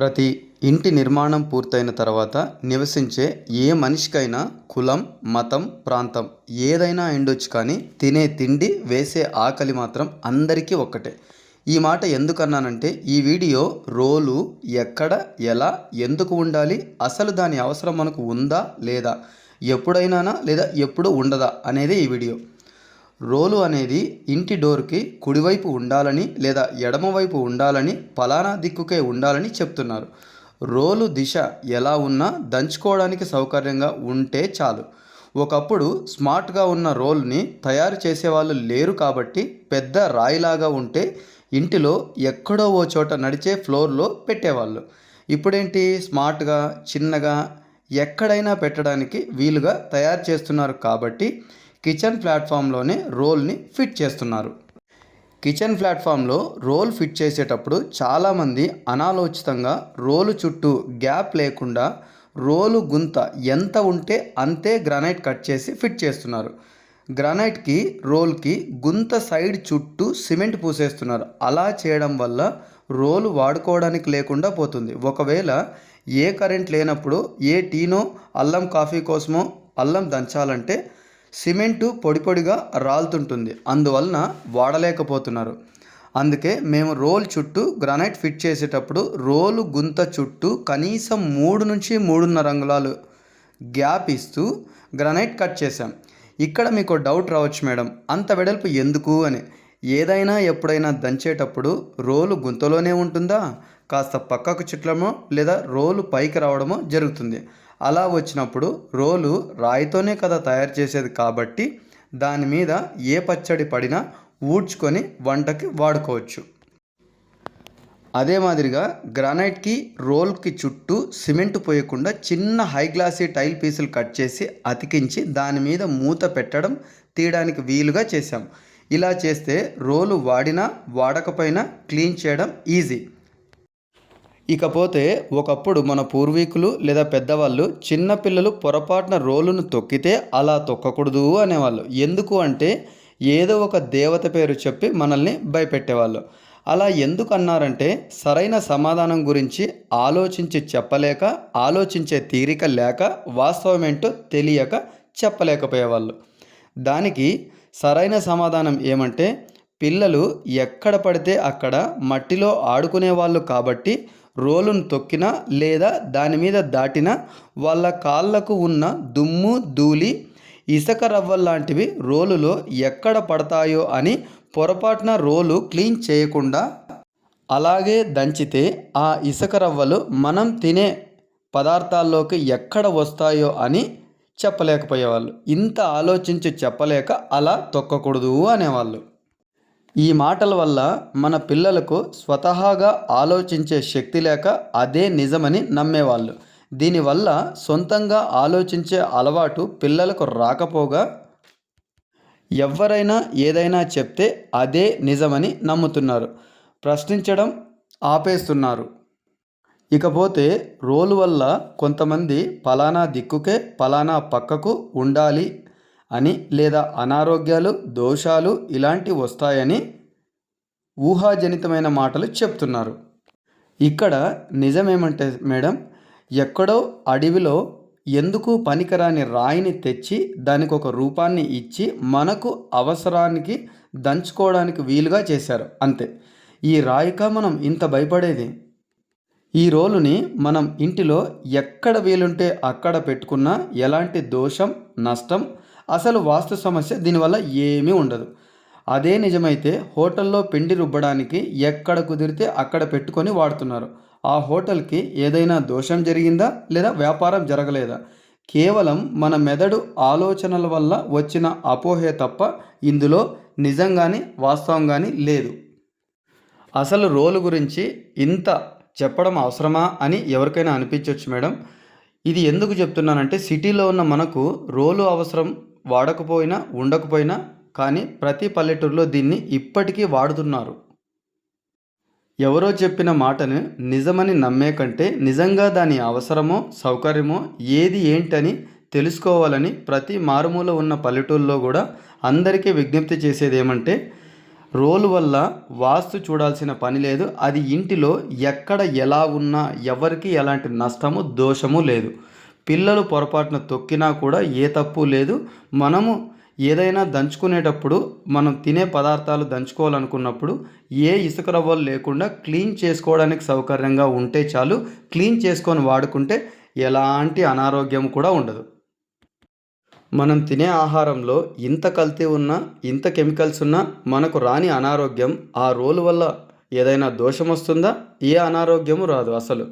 ప్రతి ఇంటి నిర్మాణం పూర్తయిన తర్వాత నివసించే ఏ మనిషికైనా కులం మతం ప్రాంతం ఏదైనా అయిండొచ్చు కానీ తినే తిండి వేసే ఆకలి మాత్రం అందరికీ ఒక్కటే. ఈ మాట ఎందుకన్నానంటే ఈ వీడియో రోలు ఎక్కడ ఎలా ఎందుకు ఉండాలి అసలు దాని అవసరం మనకు ఉందా లేదా ఎప్పుడైనానా లేదా ఎప్పుడు ఉండదా అనేది ఈ వీడియో. రోలు అనేది ఇంటి డోర్కి కుడివైపు ఉండాలని లేదా ఎడమవైపు ఉండాలని పలానా దిక్కుకే ఉండాలని చెప్తున్నారు. రోలు దిశ ఎలా ఉన్నా దంచుకోవడానికి సౌకర్యంగా ఉంటే చాలు. ఒకప్పుడు స్మార్ట్గా ఉన్న రోల్ని తయారు చేసేవాళ్ళు లేరు కాబట్టి పెద్ద రాయిలాగా ఉంటే ఇంటిలో ఎక్కడో ఓ చోట నడిచే ఫ్లోర్లో పెట్టేవాళ్ళు. ఇప్పుడేంటి? స్మార్ట్గా చిన్నగా ఎక్కడైనా పెట్టడానికి వీలుగా తయారు చేస్తున్నారు కాబట్టి కిచెన్ ప్లాట్ఫామ్లోనే రోల్ని ఫిట్ చేస్తున్నారు. కిచెన్ ప్లాట్ఫామ్లో రోల్ ఫిట్ చేసేటప్పుడు చాలామంది అనాలోచితంగా రోలు చుట్టూ గ్యాప్ లేకుండా రోలు గుంత ఎంత ఉంటే అంతే గ్రానైట్ కట్ చేసి ఫిట్ చేస్తున్నారు. గ్రానైట్కి రోల్కి గుంత సైడ్ చుట్టూ సిమెంట్ పూసేస్తున్నారు. అలా చేయడం వల్ల రోలు వాడుకోవడానికి లేకుండా పోతుంది. ఒకవేళ ఏ కరెంట్ లేనప్పుడు ఏ టీనో అల్లం కాఫీ కోసమో అల్లం దంచాలంటే సిమెంటు పొడి పొడిగా రాలుతుంటుంది. అందువలన వాడలేకపోతున్నారు. అందుకే మేము రోల్ చుట్టూ గ్రానైట్ ఫిట్ చేసేటప్పుడు రోలు గుంత చుట్టూ కనీసం మూడు నుంచి మూడున్నర అంగుళాలు గ్యాప్ ఇస్తూ గ్రానైట్ కట్ చేసాం ఇక్కడ మీకు డౌట్ రావచ్చు మేడం అంత వెడల్పు ఎందుకు అని. ఏదైనా ఎప్పుడైనా దంచేటప్పుడు రోలు గుంతలోనే ఉంటుందా? కాస్త పక్కకు చుట్లమో లేదా రోలు పైకి రావడమో జరుగుతుంది. అలా వచ్చినప్పుడు రోలు రాయితోనే కదా తయారు చేసేది కాబట్టి దాని మీద ఏ పచ్చడి పడినా ఊడ్చుకొని వంటకి వాడుకోవచ్చు. అదే మాదిరిగా గ్రానైట్కి రోల్కి చుట్టూ సిమెంట్ పోయకుండా చిన్న హై గ్లాసీ టైల్ పీసులు కట్ చేసి అతికించి దాని మీద మూత పెట్టడం తీయడానికి వీలుగా చేశాం. ఇలా చేస్తే రోలు వాడినా వాడకపోయినా క్లీన్ చేయడం ఈజీ. ఇకపోతే ఒకప్పుడు మన పూర్వీకులు లేదా పెద్దవాళ్ళు చిన్నపిల్లలు పొరపాటున రోలును తొక్కితే అలా తొక్కకూడదు అనేవాళ్ళు. ఎందుకు అంటే ఏదో ఒక దేవత పేరు చెప్పి మనల్ని భయపెట్టేవాళ్ళు. అలా ఎందుకు అన్నారంటే సరైన సమాధానం గురించి ఆలోచించి చెప్పలేక ఆలోచించే తీరిక లేక వాస్తవమేంటో తెలియక చెప్పలేకపోయేవాళ్ళు. దానికి సరైన సమాధానం ఏమంటే పిల్లలు ఎక్కడ పడితే అక్కడ మట్టిలో ఆడుకునే వాళ్ళు కాబట్టి రోలును తొక్కినా లేదా దాని మీద దాటినా వాళ్ళ కాళ్ళకు ఉన్న దుమ్ము ధూళి ఇసుక రవ్వల్లాంటివి రోలులో ఎక్కడ పడతాయో అని పొరపాటున రోలు క్లీన్ చేయకుండా అలాగే దంచితే ఆ ఇసుక రవ్వలు మనం తినే పదార్థాల్లోకి ఎక్కడ వస్తాయో అని చెప్పలేకపోయేవాళ్ళు. ఇంత ఆలోచించి చెప్పలేక అలా తొక్కకూడదు అనేవాళ్ళు. ఈ మాటల వల్ల మన పిల్లలకు స్వతహాగా ఆలోచించే శక్తి లేక అదే నిజమని నమ్మేవాళ్ళు. దీనివల్ల సొంతంగా ఆలోచించే అలవాటు పిల్లలకు రాకపోగా ఎవరైనా ఏదైనా చెప్తే అదే నిజమని నమ్ముతున్నారు. ప్రశ్నించడం ఆపేస్తున్నారు. ఇకపోతే రోలు వల్ల కొంతమంది పలానా దిక్కుకే పలానా పక్కకు ఉండాలి అని లేదా అనారోగ్యాలు దోషాలు ఇలాంటి వస్తాయని ఊహాజనితమైన మాటలు చెప్తున్నారు. ఇక్కడ నిజమేమంటే మేడం ఎక్కడో అడవిలో ఎందుకు పనికిరాని రాయిని తెచ్చి దానికి ఒక రూపాన్ని ఇచ్చి మనకు అవసరానికి దంచుకోవడానికి వీలుగా చేశారు. అంతే. ఈ రాయిక మనం ఇంత భయపడేది? ఈ రోలుని మనం ఇంటిలో ఎక్కడ వీలుంటే అక్కడ పెట్టుకున్నా ఎలాంటి దోషం నష్టం అసలు వాస్తు సమస్య దీనివల్ల ఏమీ ఉండదు. అదే నిజమైతే హోటల్లో పిండి రుబ్బడానికి ఎక్కడ కుదిరితే అక్కడ పెట్టుకొని వాడుతున్నారు. ఆ హోటల్కి ఏదైనా దోషం జరిగిందా లేదా వ్యాపారం జరగలేదా? కేవలం మన మెదడు ఆలోచనల వల్ల వచ్చిన అపోహే తప్ప ఇందులో నిజంగాని వాస్తవం కానీ లేదు. అసలు రోలు గురించి ఇంత చెప్పడం అవసరమా అని ఎవరికైనా అనిపించవచ్చు మేడం. ఇది ఎందుకు చెప్తున్నానంటే సిటీలో ఉన్న మనకు రోలు అవసరం వాడకపోయినా ఉండకపోయినా కానీ ప్రతి పల్లెటూరులో దీన్ని ఇప్పటికీ వాడుతున్నారు. ఎవరో చెప్పిన మాటను నిజమని నమ్మే కంటే నిజంగా దాని అవసరమో సౌకర్యమో ఏది ఏంటని తెలుసుకోవాలని ప్రతి మారుమూల ఉన్న పల్లెటూరులో కూడా అందరికీ విజ్ఞప్తి చేసేది ఏమంటే రోలు వల్ల వాస్తు చూడాల్సిన పని లేదు. అది ఇంటిలో ఎక్కడ ఎలా ఉన్నా ఎవరికి ఎలాంటి నష్టము దోషము లేదు. పిల్లలు పొరపాటున తొక్కినా కూడా ఏ తప్పు లేదు. మనము ఏదైనా దంచుకునేటప్పుడు మనం తినే పదార్థాలు దంచుకోవాలనుకున్నప్పుడు ఏ ఇసుక రవ్వలు లేకుండా క్లీన్ చేసుకోవడానికి సౌకర్యంగా ఉంటే చాలు. క్లీన్ చేసుకొని వాడుకుంటే ఎలాంటి అనారోగ్యం కూడా ఉండదు. మనం తినే ఆహారంలో ఇంత కల్తీ ఉన్నా ఇంత కెమికల్స్ ఉన్నా మనకు రాని అనారోగ్యం ఆ రోలు వల్ల ఏదైనా దోషం వస్తుందా? ఏ అనారోగ్యము రాదు అసలు.